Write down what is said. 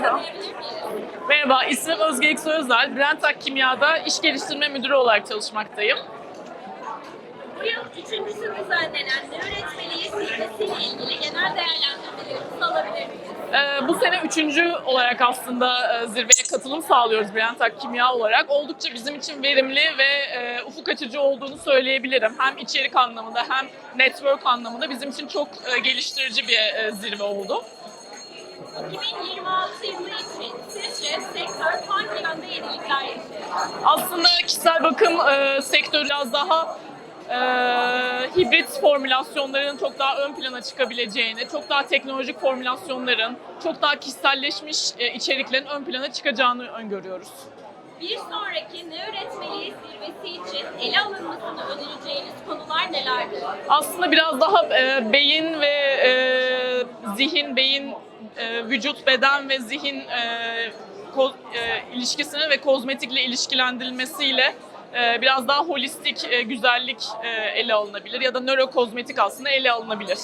Merhaba. Merhaba, ismim Özge Eksu Özel. Brentak Kimya'da iş geliştirme müdürü olarak çalışmaktayım. Bu yıl üçüncüsü düzenlenen öğretmeliği zirvesiyle ilgili genel değerlendirmelerinizi alabilir miyiz? Ee, bu sene üçüncü olarak aslında e, zirveye katılım sağlıyoruz Brentak Kimya olarak. Oldukça bizim için verimli ve e, ufuk açıcı olduğunu söyleyebilirim. Hem içerik anlamında hem network anlamında bizim için çok e, geliştirici bir e, zirve oldu. 2026 yılı için sizce sektör hangi yönde yenilikler yaşayacak? Aslında kişisel bakım e, sektörü biraz daha e, hibrit formülasyonların çok daha ön plana çıkabileceğini, çok daha teknolojik formülasyonların, çok daha kişiselleşmiş e, içeriklerin ön plana çıkacağını öngörüyoruz. Bir sonraki ne öğretmeliği zirvesi için ele alınmasını önereceğiniz konular nelerdir? Aslında biraz daha e, beyin ve zihin, beyin, e, vücut, beden ve zihin e, ko- e, ilişkisini ve kozmetikle ilişkilendirilmesiyle e, biraz daha holistik e, güzellik e, ele alınabilir ya da nörokozmetik aslında ele alınabilir.